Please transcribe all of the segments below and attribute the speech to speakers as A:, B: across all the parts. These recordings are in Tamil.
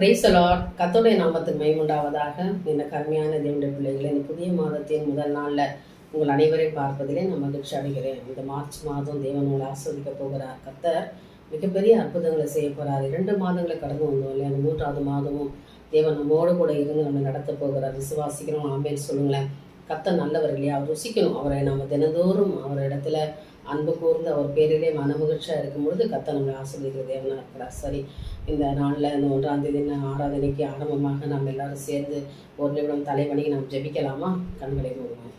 A: பிரைசலாட் கத்தோடைய நாமத்துக்கு மைமுண்டாவதாக இந்த கருமையான தேவனுடைய பிள்ளைகளை இந்த புதிய மாதத்தின் முதல் நாளில் உங்கள் அனைவரையும் பார்ப்பதிலே நான் மகிழ்ச்சி அடைகிறேன். இந்த மார்ச் மாதம் தேவன் உங்களை ஆஸ்வதிக்க போகிறார். கத்தர் மிகப்பெரிய அற்புதங்களை செய்ய போகிறார் இரண்டு மாதங்களை கடந்து வந்தோம் இல்லையா? அந்த மூன்றாவது மாதமும் தேவன் நம்மோடு கூட இருந்து நம்ம நடத்த போகிறார். விசுவாசிக்கிறோம். ஆமேன்னு சொல்லுங்களேன். கத்தர் நல்லவர் இல்லையா? அவர் ருசிக்கணும். அவரை நம்ம தினந்தோறும் அவர் இடத்துல அன்பு கூர்ந்து அவர் பேரிலே மனமகிழ்ச்சியாக இருக்கும் பொழுது கத்த நம்மளை ஆசிரியர்கள் தேவனாக இருக்கிறார். சரி இந்த நாளில் இந்த ஒன்றாம் தேதி ஆராதனைக்கு ஆரம்பமாக நாம் எல்லாரும் சேர்ந்து ஒரு நிமிடம் தலைவணிக்கு நாம் ஜெபிக்கலாமா? கண்களை மூடுவோம்.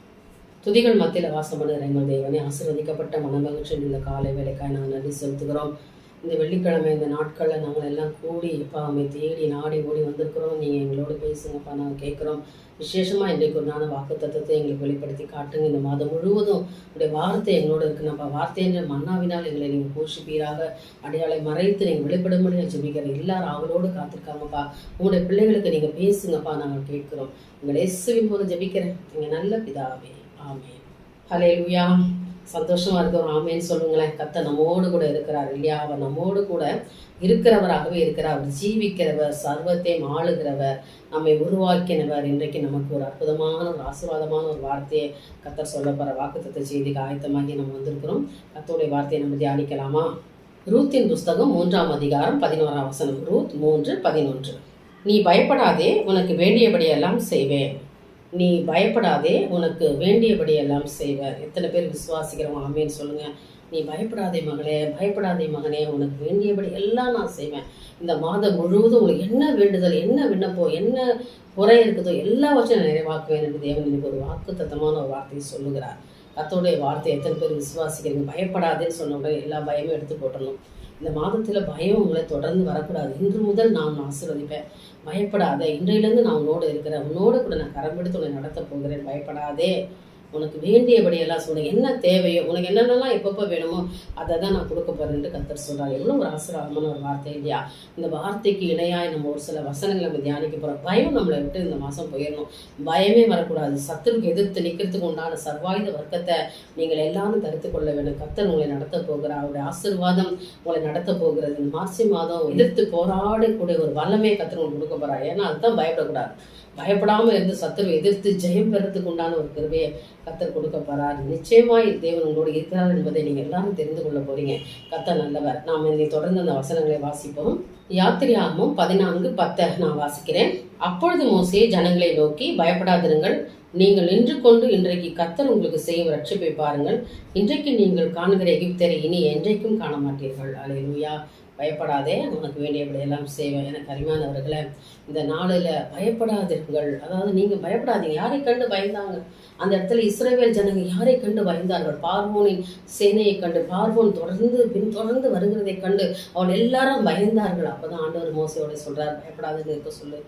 A: துதிகள் மத்தியில் வாசம் பண்ணுகிற எங்கள் தேவனே ஆசீர்வதிக்கப்பட்ட மனமகிழ்ச்சி இந்த காலை வேலைக்காய் நாங்கள் நன்றி செலுத்துகிறோம். இந்த வெள்ளிக்கிழமை இந்த நாட்களில் நாங்கள் எல்லாம் கூடி இப்போ அம்மை தேடி நாடி ஓடி வந்திருக்கிறோம். நீங்கள் எங்களோட பேசுங்கப்பா நாங்கள் கேட்குறோம். விசேஷமாக இன்றைக்கு ஒரு வாக்கு தத்துவத்தை எங்களுக்கு வெளிப்படுத்தி காட்டுங்க. இந்த மாதம் முழுவதும் உடைய வார்த்தை எங்களோட இருக்கு வார்த்தை வார்த்தைன்ற மன்னாவினால் எங்களை நீங்கள் போஷிப்பீராக. அடையாளை மறைத்து நீங்கள் வெளிப்படும்படி ஜெபிக்கிற எல்லாரும் அவளோடு காத்திருக்காங்கப்பா. உங்களுடைய பிள்ளைகளுக்கு நீங்கள் பேசுங்கப்பா நாங்கள் கேட்குறோம். உங்களை இயேசுவின் போது ஜெபிக்கிறேன். நீங்கள் நல்ல பிதாவே. ஆமே ஹலே சந்தோஷமாக சந்தோஷமா இருக்கிறோம். ஆமேன்னு சொல்லுங்களேன். கத்த நம்மோடு கூட இருக்கிறார் இல்லையா? அவர் நம்மோடு கூட இருக்கிறவராகவே இருக்கிறார். அவர் ஜீவிக்கிறவர் சர்வத்தையும் ஆளுகிறவர் நம்மை உருவாக்கினவர். இன்றைக்கு நமக்கு ஒரு அற்புதமான ஒரு ஆசீர்வாதமான ஒரு வார்த்தையை கத்தர் சொல்ல போகிற வாக்குத்தத்த செய்திக்கு ஆயத்தமாகி நம்ம வந்திருக்கிறோம். கத்தோடைய வார்த்தையை நம்ம தியானிக்கலாமா? ரூத்தின் புஸ்தகம் மூன்றாம் அதிகாரம் பதினோராம் வசனம். ரூத் மூன்று பதினொன்று. நீ பயப்படாதே உனக்கு வேண்டியபடியெல்லாம் செய்வேன். நீ பயப்படாதே உனக்கு வேண்டியபடி எல்லாம் செய்வேன் எத்தனை பேர் விசுவாசிக்கிறவங்க ஆமேன்னு சொல்லுங்க. நீ பயப்படாதே மகளே பயப்படாதே மகனே உனக்கு வேண்டியபடி எல்லாம் நான் செய்வேன். இந்த மாதம் முழுவதும் உங்களுக்கு என்ன வேண்டுதல் என்ன விண்ணப்பம் என்ன குறை இருக்குதோ எல்லாவற்றையும் நான் நிறைவாக்குவேன் என்று தேவன் எனக்கு ஒரு வாக்கு தத்தமான ஒரு வார்த்தையை சொல்லுகிறார். கத்தோடைய வார்த்தை எத்தனை பேர் விசுவாசிக்கிறீங்க? பயப்படாதேன்னு சொன்ன உடனே எல்லா பயமும் எடுத்து போட்டணும் இந்த மாதத்தில் பயம் உங்களை தொடர்ந்து வரக்கூடாது. இன்று முதல் நான் ஆசீர்வதிப்பேன். பயப்படாத. இன்றையிலேருந்து நான் உன்னோடு இருக்கிறேன். உன்னோடு கூட நான் கரம்பெடுத்து உன்னை நடத்த போகிறேன். பயப்படாதே. உனக்கு வேண்டியபடியெல்லாம் சொல்லு. என்ன தேவையோ உனக்கு என்னென்னலாம் எப்பப்போ வேணுமோ அதை தான் நான் கொடுக்க போகிறேன்ட்டு கத்தர் சொல்கிறார் எவ்வளோ ஒரு ஆசீர்வாதமான ஒரு வார்த்தை இல்லையா? இந்த வார்த்தைக்கு இணையாக நம்ம ஒரு சில வசனங்களை நம்ம தியானிக்க போகிறோம் பயம் நம்மளை விட்டு இந்த மாதம் போயிடணும். பயமே வரக்கூடாது. சத்துருக்கு எதிர்த்து நிற்கிறதுக்கு உண்டான சர்வாயுத வர்க்கத்தை நீங்கள் எல்லாரும் தடுத்து கொள்ள வேண்டும். கத்தர் உங்களை நடத்த போகிறார். அவருடைய ஆசீர்வாதம் உங்களை நடத்த போகிறது. இந்த மார்ச்சி மாதம் எதிர்த்து போராடக்கூடிய ஒரு வல்லமே கத்தர் உங்களுக்கு கொடுக்க போகிறார் ஏன்னா அதுதான் பயப்படக்கூடாது. பயப்படாமல் இருந்து சத்துருவை எதிர்த்து ஜெயம் பெறத்துக்கு உண்டான ஒரு கருவையை கத்தர் கொடுக்க போறார். நிச்சயமாய் தேவன் உங்களோடு இருக்கிறார் என்பதை நீங்கள் எல்லாரும் தெரிந்து கொள்ள போறீங்க. கத்தர் நல்லவர். நாம் இதை தொடர்ந்து அந்த வசனங்களை வாசிப்போம். யாத்திரையாகமும் பதினான்கு பத்தை. நான் வாசிக்கிறேன். அப்பொழுது மோசே ஜனங்களை நோக்கி பயப்படாதிருங்கள். நீங்கள் நின்று கொண்டு இன்றைக்கு கத்தர் உங்களுக்கு செய்யும் ரட்சிப்பை பாருங்கள். இன்றைக்கு நீங்கள் காணுகிற எகிப்தரை இனி என்றைக்கும் காண மாட்டீர்கள் அலையிலுயா. பயப்படாதே உனக்கு வேண்டியபடியெல்லாம் செய்வேன். என கரிமானவர்களை இந்த நாளில் பயப்படாதீர்கள் அதாவது நீங்கள் பயப்படாதீங்க. யாரை கண்டு பயந்தாங்க? அந்த இடத்துல இஸ்ரேவேல் ஜனங்க யாரை கண்டு பயந்தார்கள்? பார்வோனின் சேனையை கண்டு பார்வோன் தொடர்ந்து பின்தொடர்ந்து வருகிறதை கண்டு அவள் எல்லாரும் பயந்தார்கள். அப்போதான் ஆண்டவர் மோசையோட சொல்றார் பயப்படாதுன்னு இருக்க சொல்லு.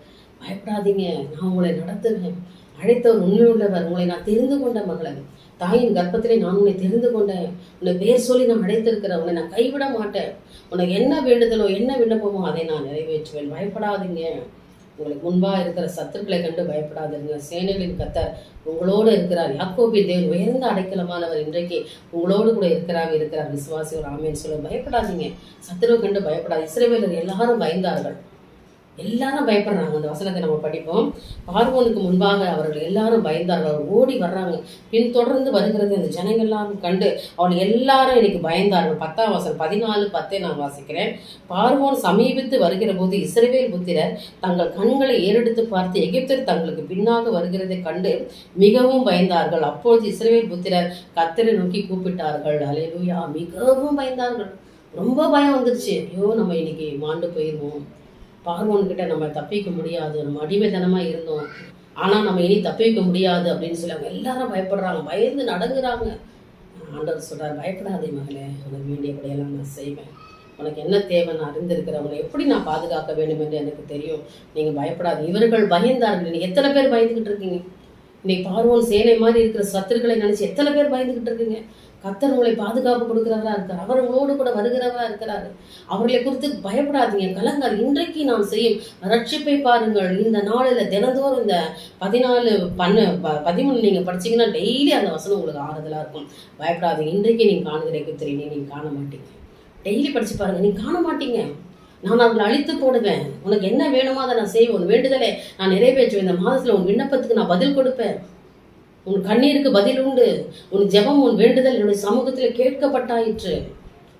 A: பயப்படாதீங்க நான் உங்களை நடத்துவேன். அழைத்தவர் உண்மையுள்ளவர் உங்களை நான் தெரிந்து கொண்ட மகளன் தாயின் கர்ப்பத்திலே நான் உன்னை தெரிந்து கொண்டேன். உன்னை பேர் சொல்லி நான் அழைத்திருக்கிறேன். உன்னை நான் கைவிட மாட்டேன். உனக்கு என்ன வேண்டுதலோ என்ன விண்ணப்பமோ அதை நான் நிறைவேற்றுவேன். பயப்படாதீங்க. உங்களுக்கு முன்பாக இருக்கிற சத்துருக்களை கண்டு பயப்படாதீங்க சேனைகளின் கத்தர் உங்களோடு இருக்கிறார். யாக்கோபி தேவன் உயர்ந்த அடைக்கலமானவர் இன்றைக்கு உங்களோடு கூட இருக்கிறார் இருக்கிறார். விசுவாசி ஒரு ஆமேன்னு சொல்ல பயப்படாதீங்க. சத்துருவை கண்டு பயப்படாது இஸ்ரேவேலர் எல்லாரும் பயந்தார்கள். எல்லாரும் பயப்படுறாங்க. அந்த வசனத்தை நம்ம படிப்போம். பார்வோனுக்கு முன்பாக அவர்கள் எல்லாரும் பயந்தார்கள். அவர் ஓடி வர்றாங்க. பின் தொடர்ந்து வருகிறது. அந்த ஜனங்கள் கண்டு அவள் எல்லாரும் இன்னைக்கு பயந்தார்கள். பத்தாம் வசனம் பதினாலு பத்தே நான் வாசிக்கிறேன். பார்வோன் சமீபித்து வருகிற போது இஸ்ரவேல் புத்திரர் தங்கள் கண்களை ஏறெடுத்து பார்த்து எகிப்தர் தங்களுக்கு பின்னாக வருகிறதை கண்டு மிகவும் பயந்தார்கள். அப்பொழுது இஸ்ரவேல் புத்திரர் கத்தரை நோக்கி கூப்பிட்டார்கள். அலையிலுயா மிகவும் பயந்தார்கள். ரொம்ப பயம் வந்துருச்சு. ஐயோ நம்ம இன்னைக்கு மாண்டு போயிடுவோம் பார்வோன்கிட்ட நம்ம தப்பிக்க முடியாது. நம்ம அடிமைத்தனமாக இருந்தோம். ஆனால் நம்ம இனி தப்பிக்க முடியாது அப்படின்னு சொல்லி எல்லாரும் பயப்படுறாங்க. பயந்து நடங்குறாங்க. ஆண்டவர் சொல்கிறார் பயப்படாதே மகளே உனக்கு வேண்டியபடியெல்லாம் நான் செய்வேன். உனக்கு என்ன தேவை? நான் அறிந்திருக்கிறவங்களை எப்படி நான் பாதுகாக்க வேண்டும் என்று எனக்கு தெரியும். நீங்கள் பயப்படாது. இவர்கள் பயந்தார்கள். நீங்கள் எத்தனை பேர் பயந்துக்கிட்டு இருக்கீங்க? இன்னைக்கு பார்வோன் சேனை மாதிரி இருக்கிற சத்துருக்களை நினச்சி எத்தனை பேர் பயந்துக்கிட்டு இருக்கீங்க? கத்தர் உங்களை பாதுகாப்பு கொடுக்கிறவரா இருக்கார். அவர் உங்களோடு கூட வருகிறவரா இருக்கிறாரு. அவர்களை குறித்து பயப்படாதீங்க. கலங்கார் இன்றைக்கு நாம் செய்யும் ரட்சிப்பை பாருங்கள். இந்த நாளில் தினந்தோறும் இந்த பதினாலு பண்ண ப- பதிமூணு நீங்கள் படிச்சீங்கன்னா டெய்லி அந்த வசனம் உங்களுக்கு ஆறுதலாக இருக்கும். பயப்படாதீங்க. இன்றைக்கு நீங்கள் காணுகிற குத்திரினே நீங்கள் காண மாட்டீங்க. டெய்லி படிச்சு பாருங்க. நீங்க காண மாட்டீங்க. நான் அவங்களை அழித்து போடுவேன். உனக்கு என்ன வேணுமோ அதை நான் செய்வேன். உன் வேண்டுதலை நான் நிறைவேற்றுவேன். இந்த மாதத்துல உன் விண்ணப்பத்துக்கு நான் பதில் கொடுப்பேன். உன் கண்ணீருக்கு பதில் உண்டு. உன் ஜெபம் உன் வேண்டுதல் என்னுடைய சமூகத்தில் கேட்கப்பட்டாயிற்று.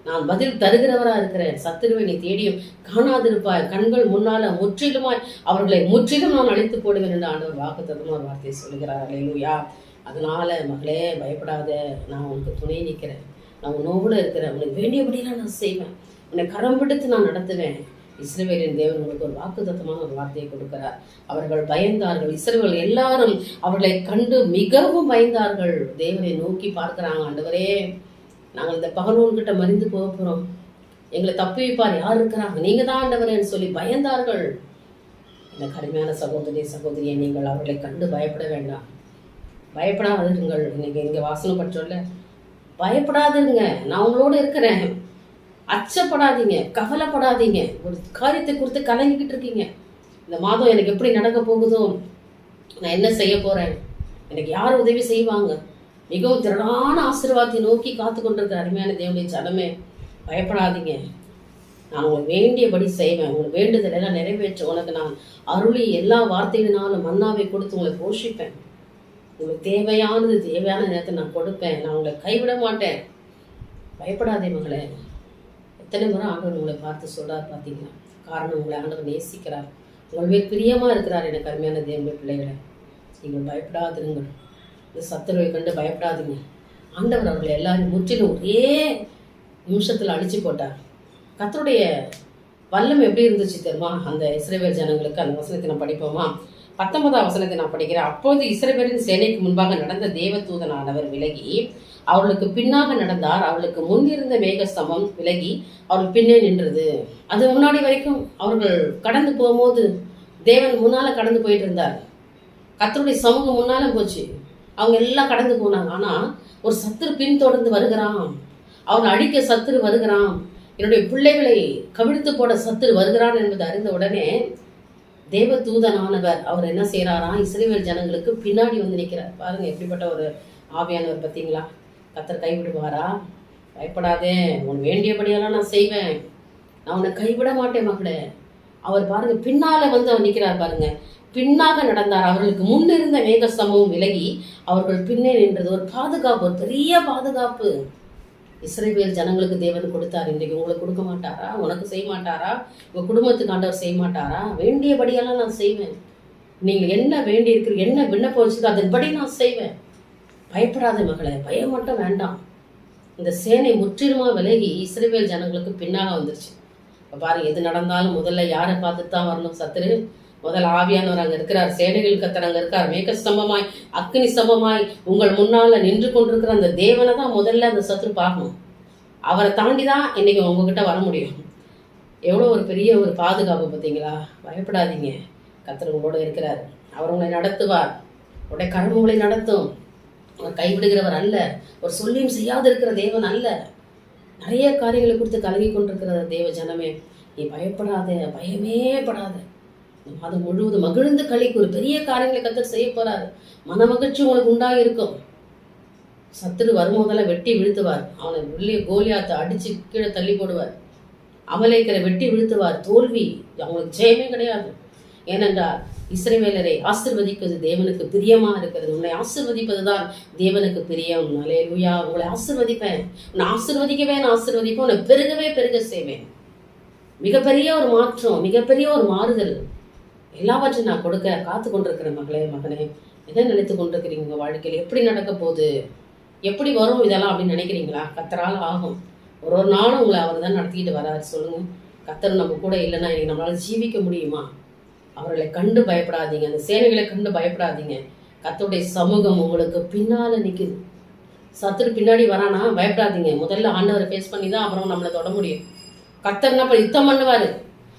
A: நான் பதில் தருகிறவராக இருக்கிறேன். சத்துருவை நீ தேடியும் காணாதிருப்பாய். கண்கள் முன்னால முற்றிலுமாய் அவர்களை முற்றிலும் நான் அழைத்து போடுவேன் என்று ஆண்டவர் வாக்கு தத்துவம் ஒரு வார்த்தையை சொல்கிறார் அலையிலுயா அதனால மகளே பயப்படாத. நான் உனக்கு துணை நிற்கிறேன். நான் உன்னோடு இருக்கிறேன். உனக்கு வேண்டியபடியெல்லாம் நான் செய்வேன். உன்னை கரம் பிடித்து நான் நடத்துவேன். இஸ்ரவேலின் தேவன் உங்களுக்கு ஒரு வாக்குத்தத்தமான ஒரு வார்த்தையை கொடுக்கிறார். அவர்கள் பயந்தார்கள். இஸ்ரவேல் எல்லாரும் அவர்களை கண்டு மிகவும் பயந்தார்கள். தேவனை நோக்கி பார்க்கிறாங்க. ஆண்டவரே நாங்கள் இந்த பகலோன்கிட்ட மறிந்து போக போகிறோம் எங்களை தப்பிப்பார் யார் இருக்கிறாங்க? நீங்கள் தான் ஆண்டவரேன்னு சொல்லி பயந்தார்கள். இந்த கடுமையான சகோதரி சகோதரியை நீங்கள் அவர்களை கண்டு பயப்பட வேண்டாம். பயப்படாதிருங்கள். நீங்கள் இங்கே வாசனை பற்றோல்ல பயப்படாதிருங்க. நான் உங்களோட இருக்கிறேன். அச்சப்படாதீங்க கவலைப்படாதீங்க. ஒரு காரியத்தை குறித்து கலங்கிக்கிட்டு இருக்கீங்க. இந்த மாதம் எனக்கு எப்படி நடக்க போகுதோ நான் என்ன செய்ய போறேன்? எனக்கு யார் உதவி செய்வாங்க? மிகவும் திரளான ஆசீர்வாதத்தை நோக்கி காத்து கொண்டிருக்கிற அருமையான தேவனுடைய ஜனமே பயப்படாதீங்க. நான் உங்களை வேண்டியபடி செய்வேன். உங்களுக்கு வேண்டுதல் எல்லாம் நிறைவேற்ற உனக்கு நான் அருளி எல்லா வார்த்தைகளினாலும் மன்னாவை கொடுத்து உங்களை போஷிப்பேன். உங்களுக்கு தேவையானது தேவையான நேரத்தை நான் கொடுப்பேன். நான் உங்களை கைவிட மாட்டேன். பயப்படாதே மகளே. எத்தனை முறை ஆண்டவர் உங்களை பார்த்து சொல்றார் பார்த்தீங்களா? காரணம் உங்களை ஆண்டவர் நேசிக்கிறார். உங்கள் மேல் இருக்கிறார் எனக்கு அருமையான தேவனுடைய பிள்ளைகளை. நீங்கள் பயப்படாதிருங்கள். இந்த சத்துருவை கண்டு பயப்படாதீங்க. ஆண்டவர் அவர்களை எல்லாரும் முற்றிலும் ஒரே நிமிஷத்தில் அழிச்சு போட்டார். கத்தருடைய வல்லம் எப்படி இருந்துச்சு தெரியுமா? அந்த இஸ்ரேவேல் ஜனங்களுக்கு அந்த வசனத்தை நான் படிப்போமா? பத்தொன்பதாம் வசனத்தை நான் படிக்கிறேன். அப்போது இஸ்ரேவேலின் சேனைக்கு முன்பாக நடந்த தேவதூதனானவர் விலகி அவர்களுக்கு பின்னாக நடந்தார். அவளுக்கு முன் இருந்த மேகஸ்தம்பம் விலகி அவர்கள் பின்னே நின்றது. அது முன்னாடி வரைக்கும் அவர்கள் கடந்து போகும்போது தேவன் முன்னால கடந்து போயிட்டு இருந்தார். கத்தருடைய சமூகம் முன்னால போச்சு. அவங்க எல்லாம் கடந்து போனாங்க. ஆனா ஒரு சத்துரு பின்தொடர்ந்து வருகிறான் அவன் அடிக்க சத்துரு வருகிறான் என்னுடைய பிள்ளைகளை கவிழ்த்து போட சத்துரு வருகிறான் என்பதை அறிந்த உடனே தேவ தூதனானவர் அவர் என்ன செய்கிறாராம் இஸ்ரேவேல் ஜனங்களுக்கு பின்னாடி வந்து நிற்கிறார் பாருங்க எப்படிப்பட்ட ஒரு ஆவியானவர் பார்த்தீங்களா? கத்தர் கைவிடுவாரா? பயப்படாதே. உன் வேண்டியபடியெல்லாம் நான் செய்வேன். நான் உன்னை கைவிட மாட்டேன் மகளே. அவர் பாருங்க பின்னால வந்து அவர் நிற்கிறார் பாருங்க. பின்னாக நடந்தார். அவர்களுக்கு முன்னிருந்த மேகஸ்தமும் விலகி அவர்கள் பின்னே நின்றது. ஒரு பாதுகாப்பு ஒரு பெரிய பாதுகாப்பு. இஸ்ரேவேல் ஜனங்களுக்கு தேவன் கொடுத்தார். இன்றைக்கு உங்களுக்கு கொடுக்க மாட்டாரா? உனக்கு செய்ய மாட்டாரா? உங்கள் குடும்பத்துக்கு ஆண்டவர் செய்ய மாட்டாரா? வேண்டியபடியெல்லாம் நான் செய்வேன். நீங்கள் என்ன வேண்டி இருக்கிற என்ன விண்ணப்பம் வச்சுக்கோ அதன்படி நான் செய்வேன். பயப்படாத மகளே பயம் மட்டும் வேண்டாம். இந்த சேனை முற்றிலுமா விலகி இஸ்ரேவேல் ஜனங்களுக்கு பின்னாக வந்துருச்சு. இப்போ பாருங்க எது நடந்தாலும் முதல்ல யாரை பார்த்து தான் வரணும் சத்துரு? முதல் ஆவியானவர் அங்கே இருக்கிறார் சேனைகள் கத்தர் அங்கே இருக்கார். மேக ஸ்தம்பமாய் அக்னி ஸ்தம்பமாய் உங்கள் முன்னால் நின்று கொண்டிருக்கிற அந்த தேவனை தான் முதல்ல அந்த சத்துரு பார்க்கணும். அவரை தாண்டி தான் இன்னைக்கு உங்ககிட்ட வர முடியும். எவ்வளோ ஒரு பெரிய ஒரு பாதுகாப்பு பார்த்தீங்களா? பயப்படாதீங்க. கத்தர் உங்களோட இருக்கிறார். அவர் உங்களை நடத்துவார். உடைய கரம் நடத்தும். அவர் கைவிடுகிறவர் அல்ல. ஒரு சொல்லியும் செய்யாது இருக்கிற தேவன் அல்ல. நிறைய காரியங்களை கொடுத்து கலங்கி கொண்டிருக்கிற தேவ ஜனமே நீ பயப்படாத பயமே படாத. இந்த மாதம் முழுவதும் மகிழ்ந்து கழிக்கு. ஒரு பெரிய காரியங்களை கத்தர் செய்ய போறாரு. மன மகிழ்ச்சி உங்களுக்கு உண்டாக இருக்கும் சத்துரு வரும்போதெல்லாம் வெட்டி வீழ்த்துவார். அவனை உள்ளே கோலியாத்தை அடிச்சு கீழே தள்ளி போடுவார். அமலேக்கரை வெட்டி வீழ்த்துவார். தோல்வி அவங்களுக்கு ஜெயமே கிடையாது. ஏனென்றால் இஸ்ரேமேலரை ஆசிர்வதிப்பது தேவனுக்கு பிரியமா இருக்கிறது. உன்னை ஆசிர்வதிப்பதுதான் தேவனுக்கு பிரியம். அலேலுயா உங்களை ஆசிர்வதிப்பேன். உன்னை ஆசிர்வதிக்கவே நான் ஆசிர்வதிப்பேன். உன்னை பெருகவே பெருக செய்வேன். மிகப்பெரிய ஒரு மாற்றம் மிகப்பெரிய ஒரு மாறுதல். எல்லாவற்றையும் நான் கொடுக்க காத்து கொண்டிருக்கிறேன் மகளே மகனே என்ன நினைத்து கொண்டிருக்கிறீங்க உங்கள் வாழ்க்கையில்? எப்படி நடக்க போகுது? எப்படி வரும் இதெல்லாம் அப்படின்னு நினைக்கிறீங்களா? கத்தரால் ஆகும். ஒரு ஒரு நாளும் உங்களை அவர் தான் நடத்திக்கிட்டு வராரு. சொல்லுங்கள் கத்தர் நம்ம கூட இல்லைன்னா இன்னைக்கு நம்மளால் ஜீவிக்க முடியுமா? அவர்களை கண்டு பயப்படாதீங்க. அந்த சேனைகளை கண்டு பயப்படாதீங்க. கத்தருடைய சமூகம் உங்களுக்கு பின்னால் நிற்குது சத்துரு பின்னாடி வரானா? பயப்படாதீங்க. முதல்ல ஆண்டவரை ஃபேஸ் பண்ணி தான் அப்புறம் நம்மளை தொட முடியும். கத்தர் என்ன யுத்தம் பண்ணுவார்.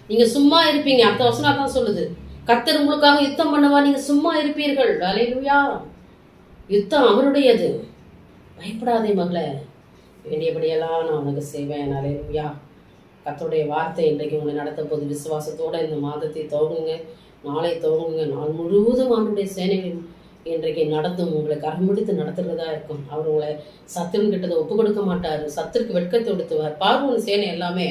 A: நீங்கள் சும்மா இருப்பீங்க. அடுத்த வசனம் தான் சொல்லுது. கத்தர் உங்களுக்காக யுத்தம் பண்ணுவார் நீங்கள் சும்மா இருப்பீர்கள். அலையிலுயா யுத்தம் அவருடையது. பயப்படாதே மகளே. வேண்டியபடியெல்லாம் நான் உனக்கு செய்வேன். அலையிலுயா கத்தருடைய வார்த்தை இன்றைக்கு உங்களை நடத்த போது விசுவாசத்தோட இந்த மாதத்தை துவங்குங்க. நாளை துவங்குங்க. நாள் முழுவதும் அவனுடைய சேனைகள் இன்றைக்கு நடந்தும் உங்களை கரம்பிடித்து நடத்துகிறதா இருக்கும். அவர் உங்களை சத்துருன்னு கிட்டதை ஒப்பு கொடுக்க மாட்டார். சத்துருக்கு வெட்கத்தை கொடுத்துவார் பார்வன் சேனை எல்லாமே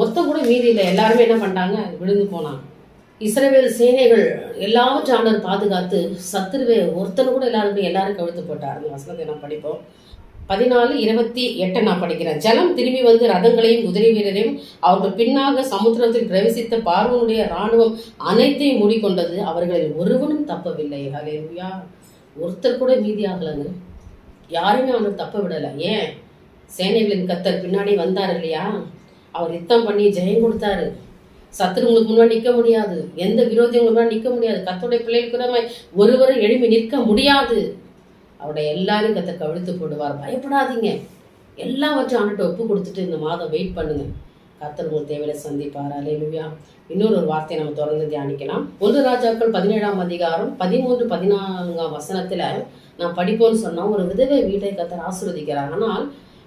A: ஒருத்தன் கூட மீதி இல்லை. எல்லாருமே என்ன பண்ணிட்டாங்க? விழுந்து போனாங்க. இஸ்ரவேல் சேனைகள் எல்லாவற்றையும் ஆண்டவர் பாதுகாத்து சத்துருவே ஒருத்தன் கூட எல்லாருமே எல்லாரும் கவிழ்த்து போட்டார். அந்த வசனத்தை நான் படிப்போம். பதினாலு இருபத்தி எட்டை நான் படிக்கிறேன். ஜலம் திரும்பி வந்து ரதங்களையும் குதிரை வீரரையும் அவர்கள் பின்னாக சமுத்திரத்தில் பிரவேசித்த பார்வனுடைய இராணுவம் அனைத்தையும் மூடிக்கொண்டது. அவர்களில் ஒருவனும் தப்பவில்லை. ஹalleluya ஒருத்தர் கூட மீதியாகலைங்க யாருமே அவனை தப்ப விடலை ஏன்? சேனைகளின் கத்தர் பின்னாடி வந்தார் இல்லையா? அவர் யுத்தம் பண்ணி ஜெயம் கொடுத்தாரு. சத்துரு உங்களுக்கு முன்னாடி நிற்க முடியாது. எந்த விரோதி உங்களுக்கு முன்னாடி நிற்க முடியாது. கத்தோடைய பிள்ளைகளுக்கு ஒருவரும் எழுப்பி நிற்க முடியாது. அவருடைய எல்லாரும் கத்த கவிழ்த்து போடுவார். பயப்படாதீங்க. எல்லாவற்றையும் அவன்கிட்ட ஒப்பு கொடுத்துட்டு இந்த மாதம் வெயிட் பண்ணுங்க. கத்தர் உங்கள் தேவையில சந்திப்பார். அலையிலுவியா இன்னொரு ஒரு வார்த்தையை நம்ம தொடர்ந்து தியானிக்கலாம். ஒன்று ராஜாக்கள் பதினேழாம் அதிகாரம் பதிமூன்று பதினான்காம் வசனத்துல நான் படிப்போம்னு சொன்னா ஒரு விதவை வீட்டை கத்தர் ஆசிர்வதிக்கிறார். ஆனால்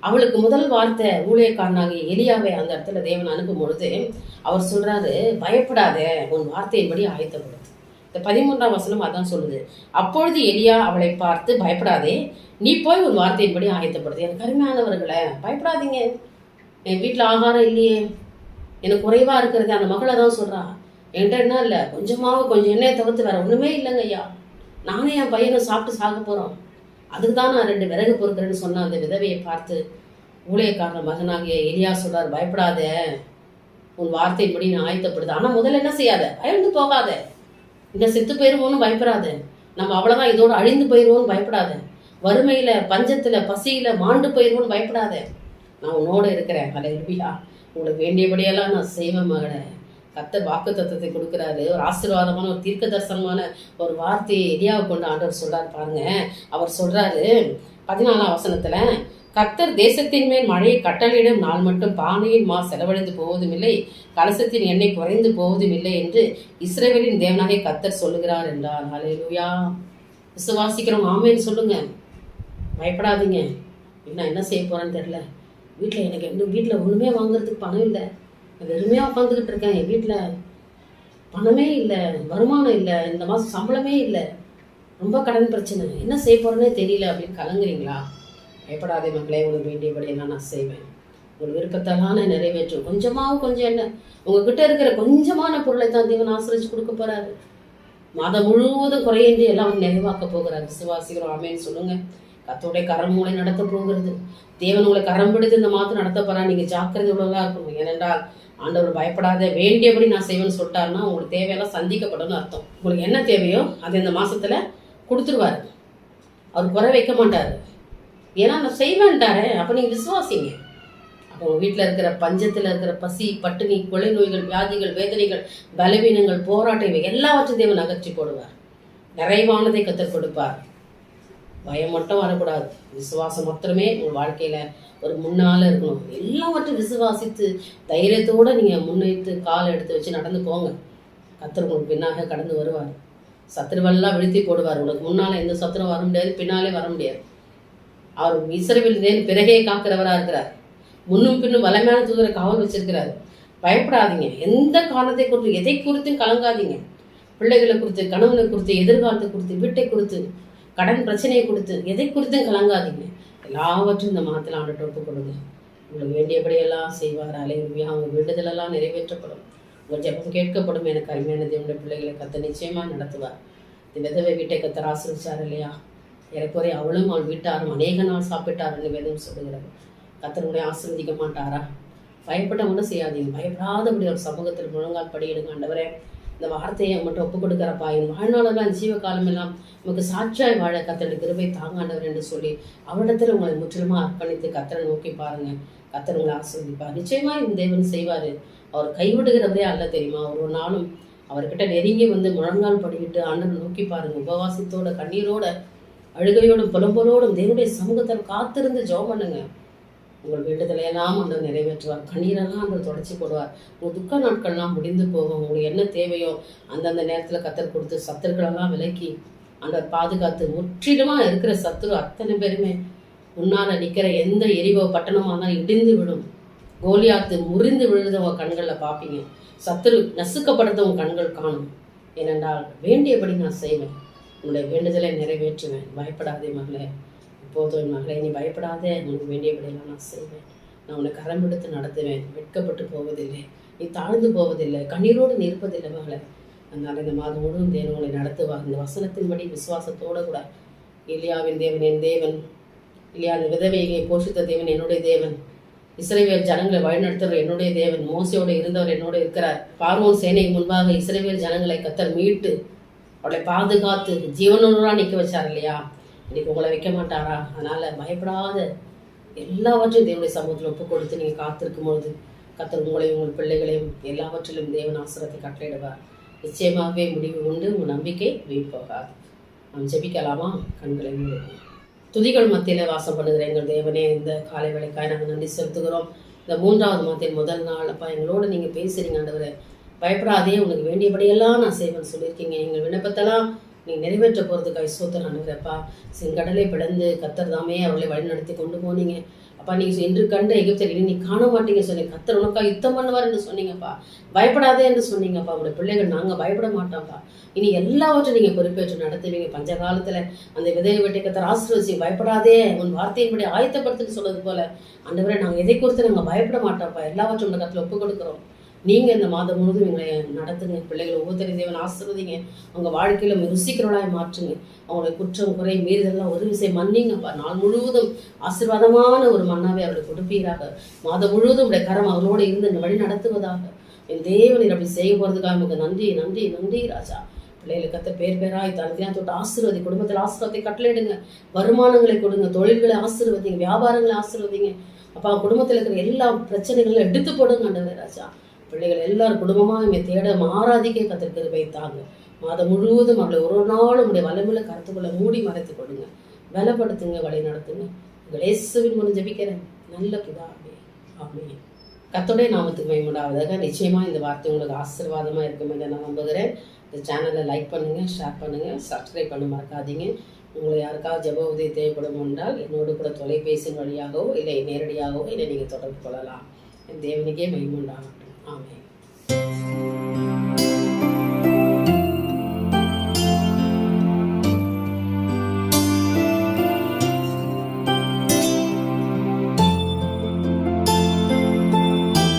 A: அவளுக்கு முதல் வார்த்தை ஊழியக்காரனாகிய எலியாவை அந்த இடத்துல தேவன் அனுப்பும் பொழுது அவர் சொல்றாரு பயப்படாத உன் வார்த்தையின்படி ஆயத்தப்படுத்து. இந்த பதிமூன்றாம் வசனம் அதான் சொல்லுது. அப்பொழுது எலியா அவளை பார்த்து பயப்படாதே நீ போய் ஒரு வார்த்தையின்படி ஆயத்தப்படுது எனக்கு அருமையானவர்களை பயப்படாதீங்க. என் வீட்டில் ஆகாரம் இல்லையே. எனக்கு குறைவாக இருக்கிறது. அந்த மகளை தான் சொல்கிறா என்கிட்ட என்ன இல்லை கொஞ்சமாக கொஞ்சம் எண்ணெயை தவிர்த்து வேற ஒன்றுமே இல்லைங்க ஐயா. நானே என் பையனை சாப்பிட்டு சாக போகிறோம் அதுக்கு தான் நான் ரெண்டு விறகு பொறுக்கிறேன்னு சொன்ன அந்த விதவையை பார்த்து ஊழியக்காரர் மகனாகிய எலியா சொல்றார் பயப்படாத. உன் வார்த்தையின்படி நான் ஆயத்தப்படுது ஆனால் முதல்ல என்ன செய்யாத? பயந்து போகாத. இந்த செத்து போயிடுவோன்னு பயப்படாத. நம்ம அவ்வளோதான் இதோட அழிந்து போயிடுவோன்னு பயப்படாத. வறுமையில் பஞ்சத்தில் பசியில் மாண்டு போயிடுவோன்னு பயப்படாத. நான் உன்னோட இருக்கிறேன். அலையா உங்களுக்கு வேண்டியபடியெல்லாம் நான் செய்வேன் மகனே கத்த வாக்கு தத்துவத்தை கொடுக்குறாரு. ஒரு ஆசீர்வாதமான ஒரு தீர்க்க தரிசனமான ஒரு வார்த்தையை எரியாவை கொண்டு ஆண்டவர் சொல்கிறார் பாருங்க. அவர் சொல்கிறாரு பதினாலாம் அவசனத்தில் கத்தர் தேசத்தின் மேல் மழையை கட்டளையிடும் நாள் மட்டும் பானையின் மா செலவழிந்து போவதும் இல்லை கலசத்தின் எண்ணெய் குறைந்து போவதும் இல்லை என்று இஸ்ரேவேலின் தேவனாகிய கத்தர் சொல்லுகிறார் என்றார். ஹalleluya. விசுவாசிக்கிறோம். ஆமேன்னு சொல்லுங்க. பயப்படாதீங்க. நான் என்ன செய்ய போறேன்னு தெரில வீட்டில் எனக்கு இன்னும் வீட்டில் ஒன்றுமே வாங்குறதுக்கு பணம் இல்லை. நான் வெறுமையாக உட்காந்துக்கிட்டு இருக்கேன். என் வீட்டில் பணமே இல்லை வருமானம் இல்லை இந்த மாதம் சம்பளமே இல்லை. ரொம்ப கடன் பிரச்சனை. என்ன செய்ய போகிறேன்னே தெரியல. அப்படின்னு கலங்குறீங்களா? பயப்படாதே மக்களே உங்களுக்கு வேண்டியபடி எல்லாம் நான் செய்வேன். உங்கள் விருப்பத்தெல்லாம் நான் நிறைவேற்றும். கொஞ்சமாக கொஞ்சம் என்ன? உங்ககிட்ட இருக்கிற கொஞ்சமான பொருளை தான் தேவன் ஆசிரிச்சு கொடுக்க போறாரு. மாதம் முழுவதும் குறையின்றி எல்லாம் நிறைவாக்க போகிறார். விசுவாசிக்கிறோம் ஆமேன்னு சொல்லுங்க. கத்தோடைய கரம் மூளை நடத்த போகிறது. தேவன் உங்களை கரம் பிடித்து இந்த மாதம் நடத்த போறா நீங்க ஜாக்கிரதை உள்ளதா இருக்கணும். ஏனென்றால் ஆண்டவர் பயப்படாத வேண்டியபடி நான் செய்வேன்னு சொல்லிட்டாருன்னா உங்களுக்கு தேவையெல்லாம் சந்திக்கப்படும்னு அர்த்தம். உங்களுக்கு என்ன தேவையோ அதை இந்த மாசத்துல கொடுத்துருவாரு. அவர் குறை வைக்க மாட்டாரு. ஏன்னா நான் செய்வேன்ட்டாரே அப்போ நீங்க விசுவாசிங்க. அப்போ உங்கள் வீட்டில் இருக்கிற பஞ்சத்தில் இருக்கிற பசி பட்டினி கொலை நோய்கள் வியாதிகள் வேதனைகள் பலவீனங்கள் போராட்டம் இவை எல்லாவற்றையும் தேவன் அகற்றி போடுவார். நிறைவானதை கற்றுக் கொடுப்பார். பயம் மட்டும் வரக்கூடாது. விசுவாசம் மாத்திரமே உங்கள் வாழ்க்கையில் ஒரு முன்னால் இருக்கணும். எல்லாவற்றையும் விசுவாசித்து தைரியத்தோடு நீங்கள் முன்னைத்து கால் எடுத்து வச்சு நடந்து போங்க. கத்தர் உங்களுக்கு பின்னாக கடந்து வருவார். சத்துருவெல்லாம் விழுத்தி போடுவார். உங்களுக்கு முன்னால் எந்த சத்துரும் வர முடியாது பின்னாலே வர முடியாது. அவர் இஸ்ரவேல் பிறகே காக்கிறவராக இருக்கிறார். முன்னும் பின்னும் வலிமையான தூதரை காவல் வச்சிருக்கிறார். பயப்படாதீங்க. எந்த காரணத்தை குறித்து எதை குறித்தும் கலங்காதீங்க. பிள்ளைகளை குறித்து கணவனை குறித்து எதிர்காலத்தை குறித்து வீட்டை குறித்து கடன் பிரச்சனையை கொடுத்து எதை குறித்தும் கலங்காதீங்க. எல்லாவற்றும் இந்த மாதத்தில் ஆண்டுட்டு ஒப்புக் கொடுங்க உங்களுக்கு வேண்டியபடியெல்லாம் செய்வார். அலையா அவங்க வேண்டுதலெல்லாம் நிறைவேற்றப்படும். உங்கள் ஜெபம் கேட்கப்படும். எனக்கு அருமையான தேவனுடைய பிள்ளைகளை கத்த நிச்சயமாக நடத்துவார். இந்த விதவை வீட்டை கத்தர் ஆசிரிச்சார் இல்லையா? ஏறக்குறைய அவளும் அவள் வீட்டாரும் அநேக நாள் சாப்பிட்டாருன்னு வேதம் சொல்லுகிறது. கத்தருடைய ஆசிர்வதிக்க மாட்டாரா? பயப்பட ஒன்றும் செய்யாதீங்க பயப்படாதபடி ஒரு சமூகத்தில் முழங்கால் படியிடுங்க ஆண்டவரே. இந்த வார்த்தையை மட்டும் ஒப்பு கொடுக்குறப்பா. என் வாழ்நாளெல்லாம் ஜீவ காலமெல்லாம் நமக்கு சாட்சியாய் வாழ கத்தருடைய கிருபை தாங்காண்டவர் என்று சொல்லி அவரிடத்தில் உங்களை முற்றிலுமா அர்ப்பணித்து கத்தரை நோக்கி பாருங்க. கத்தர் உங்களை ஆசிர்வதிப்பார். நிச்சயமா இந்த தேவன் செய்வாரு. அவர் கைவிடுகிறவரே அல்ல தெரியுமா? ஒரு நாளும் அவர்கிட்ட நெருங்கி வந்து முழங்கால் படிக்கிட்டு ஆண்டவரை நோக்கி பாருங்க. உபவாசத்தோட கண்ணீரோட அழுகையோடும் புலம்பலோடும் தேவனுடைய சமூகத்தில் காத்திருந்து ஜெபம் பண்ணுங்க. உங்கள் வேண்டுதலை எல்லாம் ஆண்டவர் நிறைவேற்றுவார். கண்ணீரெல்லாம் ஆண்டவர் தொடச்சி போடுவார். உங்கள் துக்க நாட்கள்லாம் முடிந்து போகும். உங்களுக்கு என்ன தேவையோ அந்தந்த நேரத்தில் கத்தர் கொடுத்து சத்துருக்களெல்லாம் விலக்கி ஆண்டவர் பாதுகாத்து முற்றிலுமாக இருக்கிற சத்துரு அத்தனை பேருமே முன்னால நிற்கிற எந்த எரிவோ பட்டணமாக இருந்தாலும் இடிந்து விடும். கோலியாத்து முறிந்து விழுது உங்க கண்களில் பார்ப்பீங்க சத்துரு நசுக்கப்படுறது உங்க கண்கள் காணும். ஏனென்றால் வேண்டியபடி நான் செய்வேன். உன்னுடைய வேண்டுதலை நிறைவேற்றுவேன். பயப்படாதே மகளே. இப்போதும் என் மகளே நீ பயப்படாதே. உனக்கு வேண்டியபடியெல்லாம் நான் செய்வேன். நான் உன்னை கரம் எடுத்து நடத்துவேன். வெட்கப்பட்டு போவதில்லை. நீ தாழ்ந்து போவதில்லை. கண்ணீரோடு நீ இருப்பதில்லை மகளே. அதனால் இந்த மாதம் முழுவதும் தேவன் உங்களை நடத்துவார். இந்த வசனத்தின்படி விசுவாசத்தோடு கூட இலியாவின் தேவன் என் தேவன். இல்லையா அந்த விதவையை போஷித்த தேவன் என்னுடைய தேவன். இஸ்ரேவேல் ஜனங்களை வழிநடத்துவர் என்னுடைய தேவன். மோசையோடு இருந்தவர் என்னோட இருக்கிறார். பார்வோன் சேனைக்கு முன்பாக இஸ்ரேவேல் ஜனங்களை கத்தர் மீட்டு அவளை பாதுகாத்து ஜீவனோடா நிற்க வச்சார் இல்லையா? இன்னைக்கு உங்களை வைக்க மாட்டாரா? அதனால பயப்படாத. எல்லாவற்றையும் தேவனுடைய சமூகத்தில் ஒப்பு கொடுத்து நீங்கள் காத்திருக்கும் பொழுது கத்தர் உங்களையும் உங்கள் பிள்ளைகளையும் எல்லாவற்றிலும் தேவன் ஆசிரத்தை கட்டளையிடுவார். நிச்சயமாகவே முடிவு உண்டு உங்கள் நம்பிக்கை வீண் போகாது நாம் ஜெபிக்கலாமா? கண்களை துதிகள் மத்தியில் வாசம் பண்ணுகிற எங்கள் தேவனே இந்த காலை வேலைக்காய் நாங்கள் நன்றி செலுத்துகிறோம். இந்த மூன்றாவது மாதத்தின் முதல் நாள் அப்பா எங்களோட நீங்கள் பேசுறீங்க ஆண்டவரை. பயப்படாதே உனக்கு வேண்டியபடியெல்லாம் நான் செய்வேன் சொல்லியிருக்கீங்க. எங்கள் விண்ணப்பத்தெல்லாம் நீங்கள் நிறைவேற்ற போகிறதுக்காக சோத்திரம் அனுகிறப்பா செங்கடலை பிளந்து கத்தர் தாமே அவர்களை வழிநடத்தி கொண்டு போனீங்க. அப்பா நீங்கள் என்று கண்ட எகிப்தர் இனி நீ காண மாட்டீங்க சொன்னீங்க. கத்தர் உனக்கா யுத்தம் பண்ணுவார் என்று சொன்னீங்கப்பா. பயப்படாதே என்று சொன்னீங்கப்பா. உங்களுடைய பிள்ளைகள் நாங்கள் பயப்பட மாட்டோம்ப்பா. இனி எல்லாவற்றையும் நீங்கள் பொறுப்பேற்று நடத்துவீங்க. பஞ்ச காலத்தில் அந்த விதையை வெட்டி கத்தர் ஆசிர்வசி பயப்படாதே உன் வார்த்தையின்படி ஆயத்தப்படுத்துன்னு சொன்னது போல. ஆண்டவரே நாங்கள் எதை குறித்து நாங்கள் பயப்பட மாட்டோம்ப்பா. எல்லாவற்றும் உங்கள் கத்தில் ஒப்பு கொடுக்குறோம் நீங்கள் இந்த மாதம் முழுவதும் எங்களை நடத்துங்க. பிள்ளைகளை ஒவ்வொருத்தரை தேவன் ஆசிர்வதிங்க. அவங்க வாழ்க்கையில் ருசிக்கிறவளாய் மாற்றுங்க. அவங்களுடைய குற்றம் குறை மீறுதெல்லாம் ஒரு விசை மன்னிங்கப்பா. நாள் முழுவதும் ஆசீர்வாதமான ஒரு மண்ணாவை அவர்களுக்கு கொடுப்பீராக. மாதம் முழுவதும் உடைய கரம் அவர்களோடு இருந்து இந்த வழி நடத்துவதாக. என் தேவனை அப்படி செய்ய போகிறதுக்காக நமக்கு நன்றி நன்றி நன்றி ராஜா. பிள்ளைகளை கத்த பேர் பேராய் தனத்தினா தொட்டு ஆசீர்வதி குடும்பத்தில் ஆசீர்வாதத்தை கட்டளையிடுங்க. வருமானங்களை கொடுங்க தொழில்களை ஆசீர்வதிங்க வியாபாரங்களை ஆசீர்வதிங்க. அப்பா குடும்பத்தில் இருக்கிற எல்லா பிரச்சனைகளும் எடுத்து போடுங்க ஆண்டவரே ராஜா. பிள்ளைகள் எல்லாரும் குடும்பமாக இங்கே தேட மாறாதிக்க கத்திருக்கிறது வைத்தாங்க மாதம் முழுவதும் அவளை ஒரு நாளும் உடைய வல்லமுள்ள கருத்துக்குள்ள மூடி மறைத்து கொடுங்க பலப்படுத்துங்க வழி நடத்துங்க. உங்கள் இயேசுவின் மூலம் ஜபிக்கிறேன். நல்ல பிதாவே ஆமே கத்தோடைய நாமத்துக்கு மைமுடாவதாக நிச்சயமாக இந்த வார்த்தை உங்களுக்கு ஆசீர்வாதமாக இருக்கும் என்று நான் நம்புகிறேன். இந்த சேனலை லைக் பண்ணுங்கள் ஷேர் பண்ணுங்கள் சப்ஸ்கிரைப் பண்ண மறக்காதீங்க. உங்களை யாருக்காவது ஜெப உதவி தேவைப்படும் என்றால் என்னோடு கூட தொலைபேசியின் வழியாகவோ இல்லை நேரடியாகவோ இல்லை நீங்கள் தொடர்பு கொள்ளலாம். என் தேவனுக்கே மயமுண்டாகும் ஆமென்